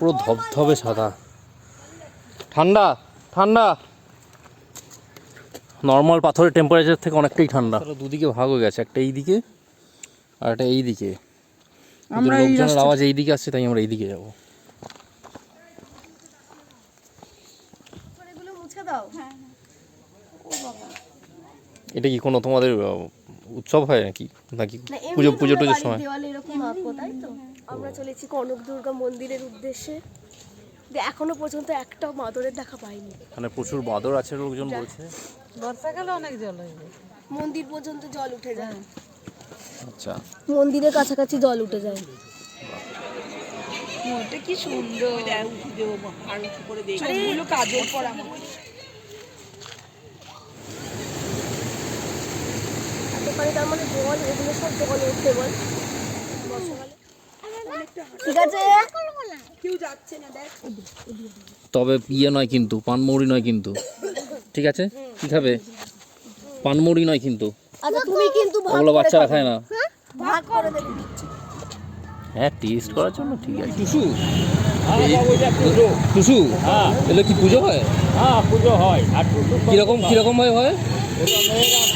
পুরো ধবধবে সাদা। ঠান্ডা ঠান্ডা। নর্মাল পাথরের টেম্পারেচার থেকে অনেকটাই ঠান্ডা। দুদিকে ভাগ হয়ে গেছে একটা এই দিকে আর একটা এই দিকে আমরা লোকজনের আওয়াজ এই দিকে আসছে তাই আমরা এই দিকে যাব। এগুলো মুছে দাও। এটা কি কোনো তোমাদের উৎসব হয় নাকি? নাকি পুজো পুজো টুজোর সময়? আমরা চলেছি কনক দুর্গা মন্দিরের উদ্দেশ্যে। এখনও পর্যন্ত একটাও বাঁদরের দেখা পাইনি। এখানে প্রচুর বাঁদর আছে লোকজন বলছে। বর্ষাকালে অনেক জল হয়ে মন্দির পর্যন্ত জল উঠে যায়। আচ্ছা। মন্দিরের কাছাকাছি জল উঠে যায়। ওটা কি সুন্দর। চোখগুলো কাজল পরা এতখানি তার মানে জল এগুলো সব জল উঠতে বল। বর্ষাকালে। ঠিক আছে? কেউ যাচ্ছে না দেখ। তবে ইয়ে নয় কিন্তু পানমৌরি নয় কিন্তু। ঠিক আছে? কি খাবে? পানমৌরি নয় কিন্তু। আচ্ছা তুমি কিন্তু ওগুলো বাচ্চারা। খায় না। ভাগ করে দেবে। হ্যাঁ টেস্ট করার জন্য ঠিক আছে। টুসু। টুসু এগুলো কি পুজো হয়? হ্যাঁ পুজো হয়। আর টুসু কীরকম কীরকম ভাবে হয়?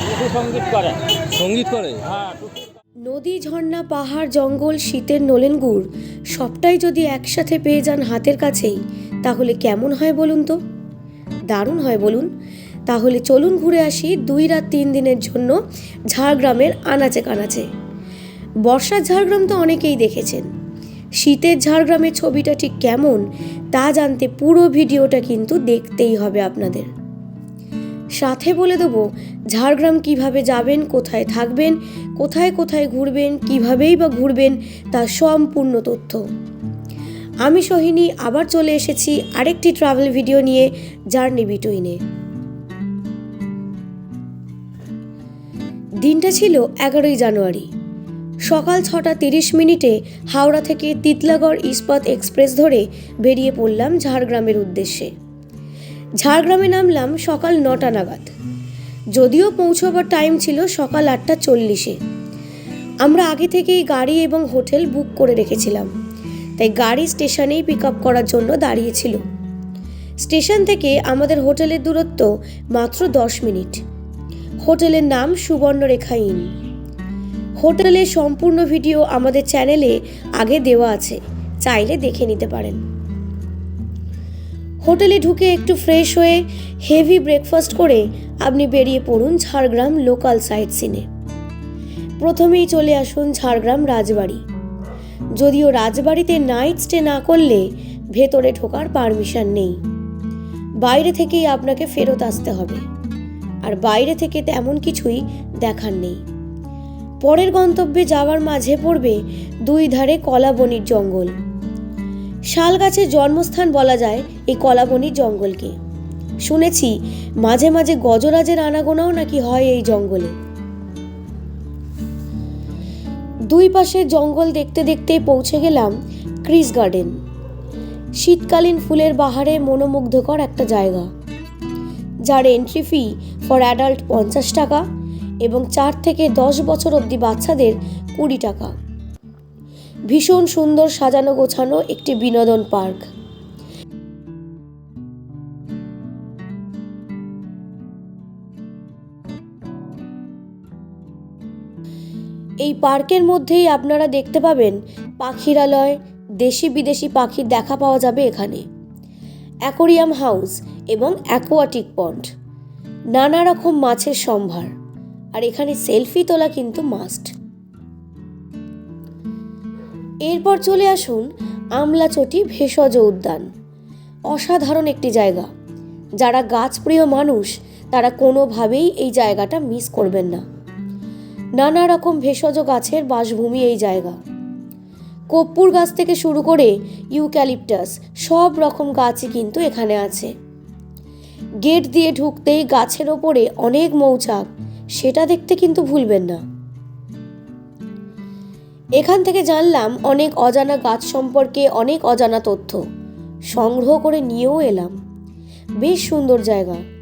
টুসু সংগীত করে। সংগীত করে? হ্যাঁ নদী, ঝর্ণা, পাহাড়, জঙ্গল, শীতের নলেন গুড় সবটাই যদি একসাথে পেয়ে যান হাতের কাছেই, তাহলে কেমন হয় বলুন তো? দারুণ হয় বলুন। তাহলে চলুন ঘুরে আসি দুই রাত তিন দিনের জন্য ঝাড়গ্রামের আনাচে কানাচে। বর্ষার ঝাড়গ্রাম তো অনেকেই দেখেছেন। শীতের ঝাড়গ্রামের ছবিটা ঠিক কেমন, তা জানতে পুরো ভিডিওটা কিন্তু দেখতেই হবে আপনাদের। সাথে বলে দেবো, ঝাড়গ্রাম কীভাবে যাবেন, কোথায় থাকবেন কোথায় কোথায় ঘুরবেন, কিভাবেই বা ঘুরবেন তার সম্পূর্ণ তথ্য। আমি সোহিনী, আবার চলে এসেছি আরেকটি ট্রাভেল ভিডিও নিয়ে জার্নি বিটুইনে দিনটা ছিল এগারোই জানুয়ারি। সকাল ছটা তিরিশ মিনিটে হাওড়া থেকে তিতলাগড় ইস্পাত এক্সপ্রেস ধরে বেরিয়ে পড়লাম ঝাড়গ্রামের উদ্দেশ্যে। ঝাড়গ্রামে নামলাম সকাল নটা নাগাদ। যদিও পৌঁছবার টাইম ছিল সকাল আটটা চল্লিশে। আমরা আগে থেকেই গাড়ি এবং হোটেল বুক করে রেখেছিলাম। তাই গাড়ি স্টেশনেই পিক আপ করার জন্য দাঁড়িয়েছিল। স্টেশন থেকে আমাদের হোটেলের দূরত্ব মাত্র দশ মিনিট। হোটেলের নাম সুবর্ণরেখা ইন। হোটেলের সম্পূর্ণ ভিডিও আমাদের চ্যানেলে আগে দেওয়া আছে। চাইলে দেখে নিতে পারেন। হোটেলে ঢুকে একটু ফ্রেশ হয়ে হেভি ব্রেকফাস্ট করে আপনি বেরিয়ে পড়ুন ঝাড়গ্রাম লোকাল সাইট সিনে প্রথমেই চলে আসুন ঝাড়গ্রাম রাজবাড়ি। যদিও রাজবাড়িতে নাইট স্টে না করলে ভেতরে ঢোকার পারমিশন নেই। বাইরে থেকেই আপনাকে ফেরত আসতে হবে। আর বাইরে থেকে তেমন কিছুই দেখার নেই। পরের গন্তব্যে যাওয়ার মাঝে পড়বে দুই ধারে কলাবনির জঙ্গল। শাল গাছের জন্মস্থান বলা যায় এই কলাবনির জঙ্গলকে। শুনেছি মাঝে মাঝে গজরাজের আনাগোনাও নাকি হয় এই জঙ্গলে। দুই পাশে জঙ্গল দেখতে দেখতে পৌঁছে গেলাম ক্রিস গার্ডেন। শীতকালীন ফুলের বাহারে মনোমুগ্ধকর একটা জায়গা। যার এন্ট্রি ফি ফর অ্যাডাল্ট পঞ্চাশ টাকা এবং চার থেকে দশ বছর অবধি বাচ্চাদের কুড়ি টাকা। ভীষণ সুন্দর সাজানো গোছানো একটি বিনোদন পার্ক। এই পার্কের মধ্যেই আপনারা দেখতে পাবেন পাখিরালয়, দেশি বিদেশি পাখির দেখা পাওয়া যাবে এখানে। অ্যাকোরিয়াম হাউস এবং অ্যাকোয়াটিক পন্ড। নানা রকম মাছের সম্ভার। আর এখানে সেলফি তোলা কিন্তু মাস্ট। এরপর চলে আসুন আমলাচটি ভেষজ উদ্যান। অসাধারণ একটি জায়গা। যারা গাছপ্রিয় মানুষ, তারা কোনোভাবেই এই জায়গাটা মিস করবেন না। নানা রকম ভেষজ গাছের বাসভূমি এই জায়গা। কর্পূর গাছ থেকে শুরু করে ইউক্যালিপটাস, সব রকম গাছই কিন্তু এখানে আছে। গেট দিয়ে ঢুকতেই গাছের ওপরে অনেক মৌচাক, সেটা দেখতে কিন্তু ভুলবেন না। এখান থেকে জানলাম অনেক অজানা গাছ সম্পর্কে অনেক অজানা তথ্য। সংগ্রহ করে নিয়েও এলাম। বেশ সুন্দর জায়গা।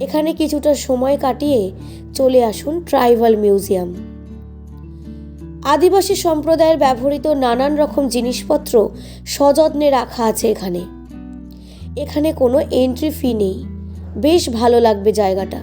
এখানে কিছুটা সময় কাটিয়ে চলে আসুন ট্রাইবাল মিউজিয়াম। আদিবাসী সম্প্রদায়ের ব্যবহৃত নানান রকম জিনিসপত্র সযত্নে রাখা আছে এখানে। এখানে কোনো এন্ট্রি ফি নেই। বেশ ভালো লাগবে জায়গাটা।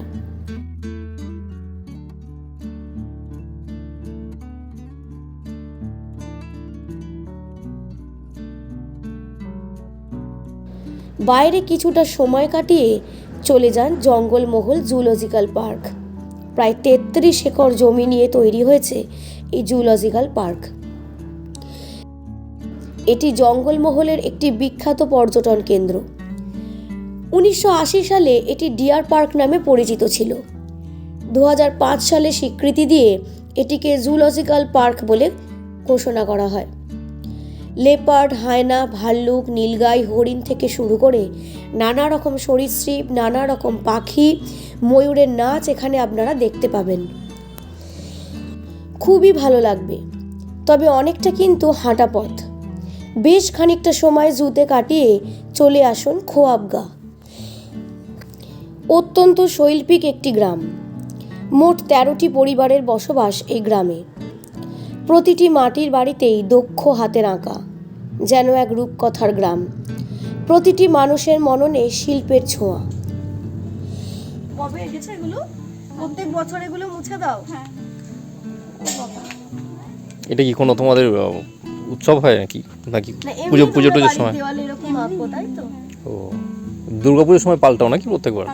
বাইরে কিছুটা সময় কাটিয়ে চলে যান জঙ্গলমহল জুলজিক্যাল পার্ক। প্রায় তেত্রিশ একর জমি নিয়ে তৈরি হয়েছে এই জুলজিক্যাল পার্ক। এটি জঙ্গলমহলের একটি বিখ্যাত পর্যটন কেন্দ্র। উনিশশো আশি সালে এটি ডিয়ার পার্ক নামে পরিচিত ছিল। দু হাজার পাঁচ সালে স্বীকৃতি দিয়ে এটিকে জুলজিক্যাল পার্ক বলে ঘোষণা করা হয়। লেপার্ড, হায়না, ভাল্লুক, নীলগাই, হরিণ থেকে শুরু করে নানা রকম সরীসৃপ নানা রকম পাখি, ময়ূরের নাচ এখানে আপনারা দেখতে পাবেন। খুবই ভালো লাগবে। তবে অনেকটা কিন্তু হাঁটা পথ। বেশ খানিকটা সময় জুতে কাটিয়ে চলে আসুন খোয়াবগা। অত্যন্ত শৈল্পিক একটি গ্রাম। মোট তেরোটি পরিবারের বসবাস এই গ্রামে। প্রতিটি মাটির বাড়িতেই দক্ষ হাতের আঁকা। যেন এক রূপকথার গ্রাম। প্রতিটি মানুষের মননে শিল্পের ছোঁয়া। কবে এসেছে এগুলো? প্রত্যেক বছর এগুলো মুছে দাও। এটা কি কোনো তোমাদের উৎসব হয় নাকি? নাকি পুজো পুজো টুজোর সময়? ও দুর্গা পুজোর সময় পাল্টাও নাকি প্রত্যেকবার?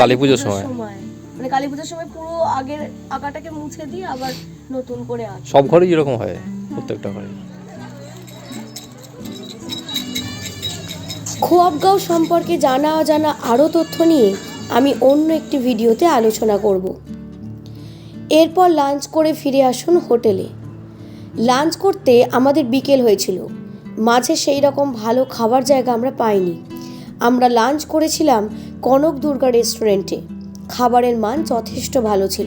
কালী পুজোর সময়। মানে কালী পুজোর সময় পুরো আগের আঁকাটাকে মুছে দিয়ে আবার নতুন করে সব ঘরেই এরকম হয় প্রত্যেকটা ঘরে। খোয়াবগাঁও সম্পর্কে জানা অজানা আরও তথ্য নিয়ে আমি অন্য একটি ভিডিওতে আলোচনা করব। এরপর লাঞ্চ করে ফিরে আসুন হোটেলে। লাঞ্চ করতে আমাদের বিকেল হয়েছিল। মাঝে সেই রকম ভালো খাবার জায়গা আমরা পাইনি। আমরা লাঞ্চ করেছিলাম কনক দুর্গা রেস্টুরেন্টে। খাবারের মান যথেষ্ট ভালো ছিল।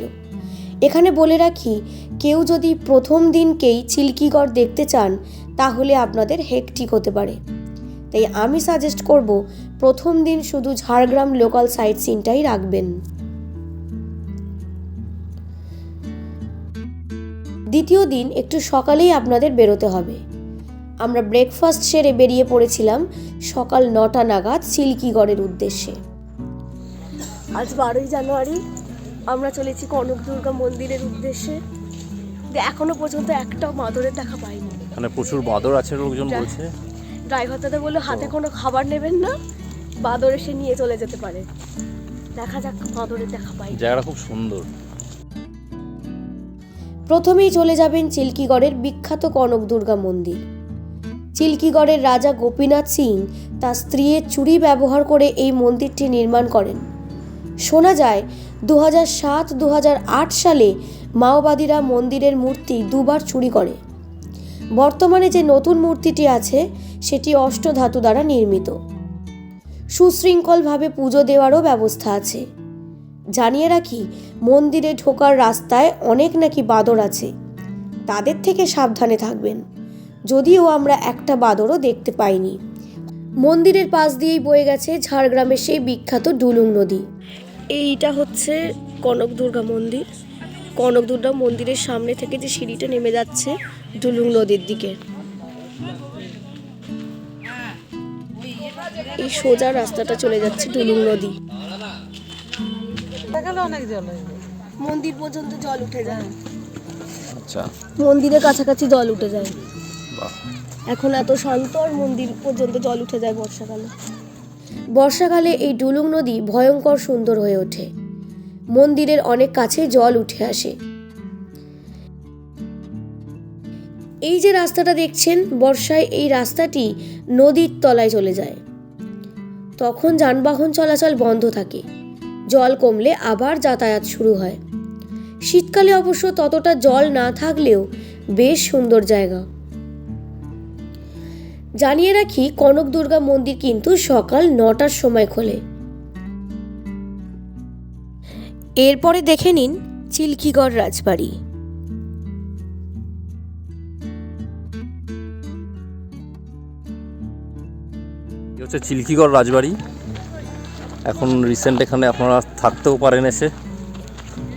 এখানে বলে রাখি, কেউ যদি প্রথম দিনকেই চিল্কিগড় দেখতে চান, তাহলে আপনাদের হেকটিক হতে পারে। তাই আমি সাজেস্ট করব প্রথম দিন শুধু ঝাড়গ্রাম লোকাল সাইট সিনটাই রাখবেন। দ্বিতীয় দিন একটু সকালেই আপনাদের বেরোতে হবে। আমরা ব্রেকফাস্ট সেরে বেরিয়ে পড়েছিলাম সকাল নটা নাগাদ সিল্কিগড়ের উদ্দেশ্যে। আজ বারোই জানুয়ারি আমরা চলেছি কনক দুর্গা মন্দিরের উদ্দেশ্যে। এখনও পর্যন্ত একটা মাদরের দেখা পাইনি। এখানে প্রচুর বাদর আছে লোকজন বলছে। ড্রাইভার দাদা বলল হাতে কোনো খাবার নেবেন না বাদর এসে নিয়ে চলে যেতে পারে। দেখা যাক বাদরের দেখা পাই। জায়গাটা খুব সুন্দর। প্রথমেই চলে যাবেন চিল্কিগড়ের বিখ্যাত কনক দুর্গা মন্দির। চিল্কিগড়ের রাজা গোপীনাথ সিং তার স্ত্রীর চুরি ব্যবহার করে এই মন্দিরটি নির্মাণ করেন। শোনা যায় দু হাজার সাত দু সালে মাওবাদীরা মন্দিরের মূর্তি দুবার চুরি করে। বর্তমানে যে নতুন মূর্তিটি আছে, সেটি অষ্টধাতু দ্বারা নির্মিত। সুশৃঙ্খলভাবে পুজো দেওয়ারও ব্যবস্থা আছে। জানিয়ে রাখি, মন্দিরে ঢোকার রাস্তায় অনেক নাকি বাদর আছে। তাদের থেকে সাবধানে থাকবেন। যদিও আমরা একটা বাদরও দেখতে পাইনি। মন্দিরের পাশ দিয়েই বয়ে গেছে ঝাড়গ্রামের সেই বিখ্যাত ডুলুং নদী। এইটা হচ্ছে কনক দুর্গা মন্দির। কনক দুর্গা মন্দিরের সামনে থেকে যে সিঁড়িটা নেমে যাচ্ছে ডুলুং নদীর দিকে। এই সোজা রাস্তাটা চলে যাচ্ছে ডুলুং নদী। অনেক জল মন্দির পর্যন্ত জল উঠে যায়। আচ্ছা। মন্দিরের কাছাকাছি জল উঠে যায়। এখন এত শান্ত আর মন্দির পর্যন্ত জল উঠে যায় বর্ষাকালে। বর্ষাকালে এই ডুলুং নদী ভয়ঙ্কর সুন্দর হয়ে ওঠে। মন্দিরের অনেক কাছে জল উঠে আসে। এই যে রাস্তাটা দেখছেন, বর্ষায় এই রাস্তাটি নদীর তলায় চলে যায়। তখন যানবাহন চলাচল বন্ধ থাকে। জল কমলে আবার যাতায়াত শুরু হয়। শীতকালে অবশ্য ততটা জল না থাকলেও বেশ সুন্দর জায়গা। জানিয়ে রাখি, কনক দুর্গা মন্দির কিন্তু সকাল নটার সময় খোলে। এরপরে দেখে নিন, চিল্কিগড় রাজবাড়ি। হচ্ছে চিল্কিগড় রাজবাড়ি। এখন রিসেন্ট এখানে আপনারা থাকতেও পারেন এসে।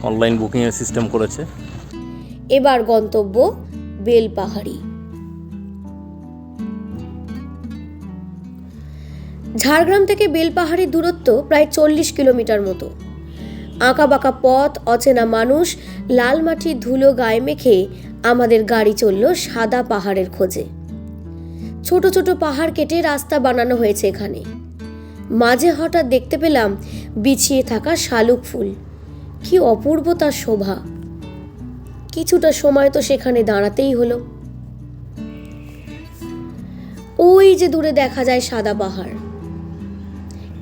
অনলাইন বুকিংয়ের সিস্টেম করেছে। এবার গন্তব্য বেলপাহাড়ি। ঝাড়গ্রাম থেকে বেলপাহাড়ির দূরত্ব প্রায় চল্লিশ কিলোমিটার মতো। আঁকাবাঁকা পথ, অচেনা মানুষ লাল মাটির ধুলো গায়ে মেখে আমাদের গাড়ি চলল সাদা পাহাড়ের খোঁজে। ছোট ছোট পাহাড় কেটে রাস্তা বানানো হয়েছে এখানে। মাঝে হঠাৎ দেখতে পেলাম বিছিয়ে থাকা শালুক ফুল। কি অপূর্ব তার শোভা। কিছুটা সময় তো সেখানে দাঁড়াতেই হলো। ওই যে দূরে দেখা যায় সাদা পাহাড়।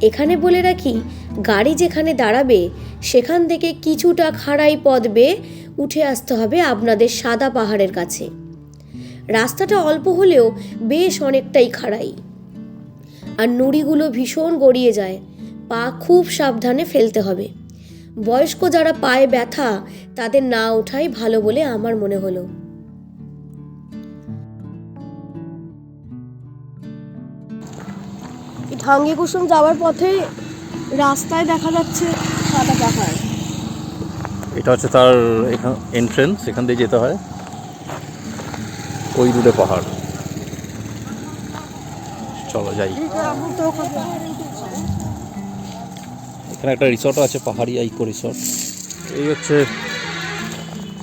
এখানে বলে রাখি, গাড়ি যেখানে দাঁড়াবে, সেখান থেকে কিছুটা খাড়াই পথ বেয়ে উঠে আসতে হবে আপনাদের সাদা পাহাড়ের কাছে। রাস্তাটা অল্প হলেও বেশ অনেকটাই খাড়াই। আর নুড়িগুলো ভীষণ গড়িয়ে যায়। পা খুব সাবধানে ফেলতে হবে। বয়স্ক যারা পায়ে ব্যথা তাদের না ওঠাই ভালো বলে আমার মনে হলো। ঢাঙ্গি কুসুম যাওয়ার পথে রাস্তায় দেখা যাচ্ছে সাদা পাহাড়। এটা হচ্ছে তার এখান এন্ট্রেন্স এখান দিয়ে যেতে হয়। ওই দূরে পাহাড়। চলো যাই। এখানে একটা রিসর্টও আছে, পাহাড়ি আইকো রিসর্ট এই হচ্ছে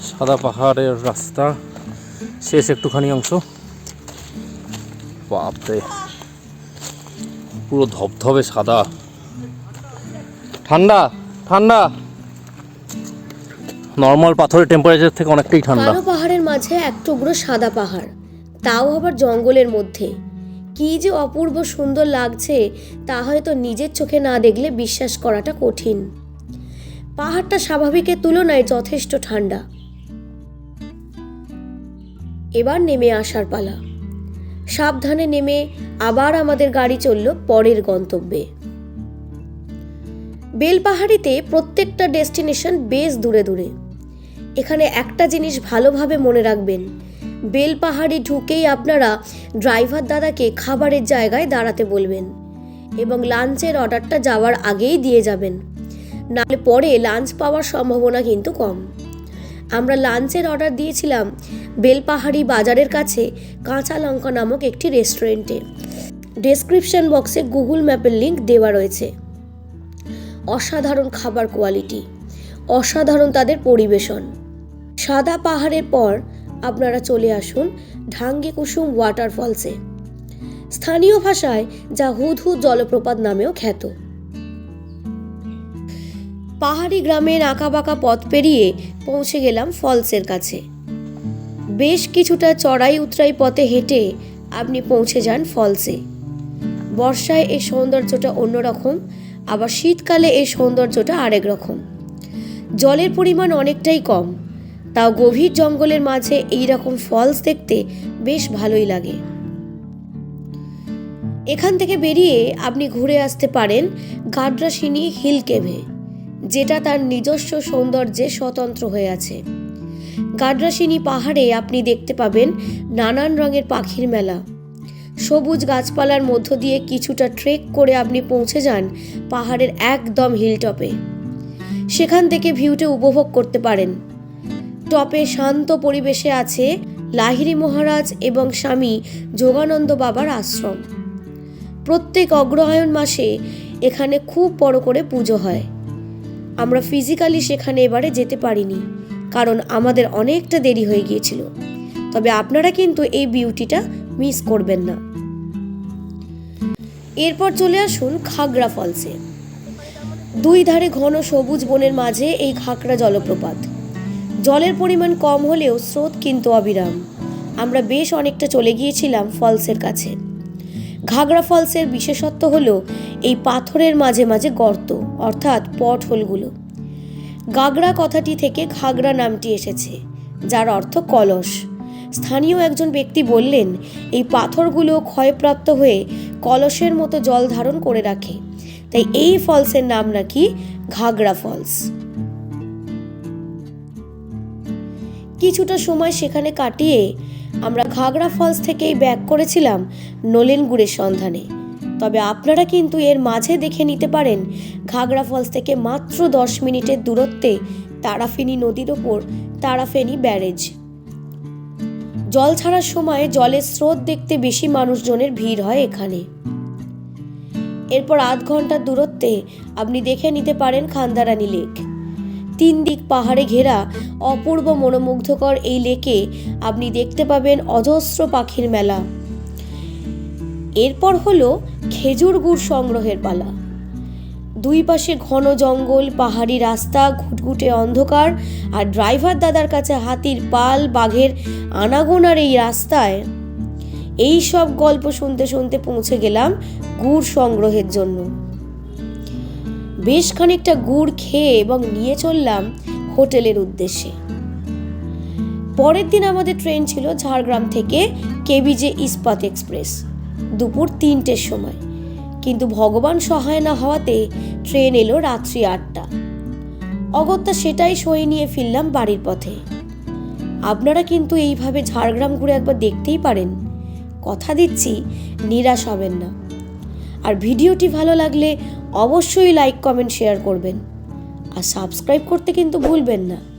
সাদা পাহাড়ের রাস্তা। শেষ একটুখানি অংশ। বাপরে। পুরো ধবধবে সাদা। ঠান্ডা ঠান্ডা। নর্মাল পাথরের টেম্পারেচার থেকে অনেকটাই ঠান্ডা। কালো পাহাড়ের মাঝে এক টুকরো সাদা পাহাড়, তাও আবার জঙ্গলের মধ্যে। কি যে অপূর্ব সুন্দর লাগছে, তা হয়তো নিজের চোখে না দেখলে বিশ্বাস করাটা কঠিন। পাহাড়টা স্বাভাবিকের তুলনায় যথেষ্ট ঠান্ডা। এবার নেমে আসার পালা। সাবধানে নেমে আবার আমাদের গাড়ি চলল পরের গন্তব্যে। বেলপাহাড়িতে প্রত্যেকটা ডেস্টিনেশন বেশ দূরে দূরে। এখানে একটা জিনিস ভালোভাবে মনে রাখবেন। বেলপাহাড়ি ঢুকেই আপনারা ড্রাইভার দাদাকে খাবারের জায়গায় দাঁড়াতে বলবেন এবং লাঞ্চের অর্ডারটা যাওয়ার আগেই দিয়ে যাবেন। নাহলে পরে লাঞ্চ পাওয়ার সম্ভাবনা কিন্তু কম। আমরা লাঞ্চের অর্ডার দিয়েছিলাম বেলপাহাড়ি বাজারের কাছে কাঁচা লঙ্কা নামক একটি রেস্টুরেন্টে। ডেসক্রিপশন বক্সে গুগল ম্যাপের লিঙ্ক দেওয়া রয়েছে। অসাধারণ খাবার কোয়ালিটি, অসাধারণ তাদের পরিবেশন। সাদা পাহাড়ের পর আপনারা চলে আসুন ঢাঙ্গি কুসুম ওয়াটারফলসে, স্থানীয় ভাষায় যা হুদহুদ জলপ্রপাত নামেও খ্যাত। পাহাড়ি গ্রামের আঁকাবাঁকা পথ পেরিয়ে পৌঁছে গেলাম ফলসের কাছে। বেশ কিছুটা চড়াই উতরাই পথে হেঁটে আপনি পৌঁছে যান ফলসে। বর্ষায় এই সৌন্দর্যটা অন্যরকম, আবার শীতকালে এই সৌন্দর্যটা আরেক রকম। জলের পরিমাণ অনেকটাই কম। তাও গভীর জঙ্গলের মাঝে এই রকম ফলস দেখতে বেশ ভালোই লাগে। এখান থেকে বেরিয়ে আপনি ঘুরে আসতে পারেন গাড্রাসিনী হিল কেভে, যেটা তার নিজস্ব সৌন্দর্যে স্বতন্ত্র হয়ে আছে। গাড্রাসিনী পাহাড়ে আপনি দেখতে পাবেন নানান রঙের পাখির মেলা। সবুজ গাছপালার মধ্য দিয়ে কিছুটা ট্রেক করে আপনি পৌঁছে যান পাহাড়ের একদম হিলটপে সেখান থেকে ভিউটা উপভোগ করতে পারেন। টপে শান্ত পরিবেশে আছে লাহিড়ী মহারাজ এবং স্বামী যোগানন্দ বাবার আশ্রম। প্রত্যেক অগ্রহায়ণ মাসে এখানে খুব বড় করে পুজো হয়। আমরা ফিজিক্যালি সেখানে এবারে যেতে পারিনি, কারণ আমাদের অনেকটা দেরি হয়ে গিয়েছিল। তবে আপনারা কিন্তু এই বিউটিটা মিস করবেন না। এরপর চলে আসুন খাগড়া ফলসে দুই ধারে ঘন সবুজ বনের মাঝে এই খাগড়া জলপ্রপাত। জলের পরিমাণ কম হলেও স্রোত কিন্তু অবিরাম। আমরা বেশ অনেকটা চলে গিয়েছিলাম ফলসের কাছে। ঘাগড়া ফলসের বিশেষত্ব হলো এই পাথরের মাঝে মাঝে গর্ত, অর্থাৎ পট হোলগুলো গাগড়া কথাটি থেকে ঘাগড়া নামটি এসেছে, যার অর্থ কলস। স্থানীয় একজন ব্যক্তি বললেন, এই পাথরগুলো ক্ষয়প্রাপ্ত হয়ে কলসের মতো জল ধারণ করে রাখে। তাই এই ফলসের নাম নাকি ঘাগড়া ফলস। কিছুটা সময় সেখানে কাটিয়ে আমরা ঘাগড়া ফলস থেকেই ব্যাক করেছিলাম নলেন গুড়ের সন্ধানে। তবে আপনারা কিন্তু এর মাঝে দেখে নিতে পারেন, ঘাগড়া ফলস থেকে মাত্র দশ মিনিটের দূরত্বে তারাফেনী নদীর ওপর তারাফেনী ব্যারেজ। জল ছাড়ার সময় জলের স্রোত দেখতে বেশি মানুষজনের ভিড় হয় এখানে। এরপর আধ ঘণ্টার দূরত্বে আপনি দেখে নিতে পারেন খান্দারানী লেক। তিন দিক পাহাড়ে ঘেরা অপূর্ব মনোমুগ্ধকর এই লেকে আপনি দেখতে পাবেন অজস্র পাখির মেলা। এরপর হলো খেজুর গুড় সংগ্রহের পালা। দুই পাশে ঘন জঙ্গল, পাহাড়ি রাস্তা, ঘুটঘুটে অন্ধকার আর ড্রাইভার দাদার কাছে হাতির পাল, বাঘের আনাগোনার এই রাস্তায় এই সব গল্প শুনতে শুনতে পৌঁছে গেলাম গুড় সংগ্রহের জন্য। বেশ খানিকটা গুড় খেয়ে এবং নিয়ে চললাম হোটেলের উদ্দেশ্যে। পরের দিন আমাদের ট্রেন ছিল ঝাড়গ্রাম থেকে কেবিজে ইস্পাত এক্সপ্রেস, দুপুর তিনটের সময়। কিন্তু ভগবান সহায় না হওয়াতে ট্রেন এলো রাত্রি আটটা। অগত্যা সেটাই সই নিয়ে ফিরলাম বাড়ির পথে। আপনারা কিন্তু এইভাবে ঝাড়গ্রাম ঘুরে একবার দেখতেই পারেন। কথা দিচ্ছি, নিরাশ হবেন না। আর ভিডিওটি ভালো লাগলে অবশ্যই লাইক কমেন্ট শেয়ার করবেন। আর সাবস্ক্রাইব করতে কিন্তু ভুলবেন না।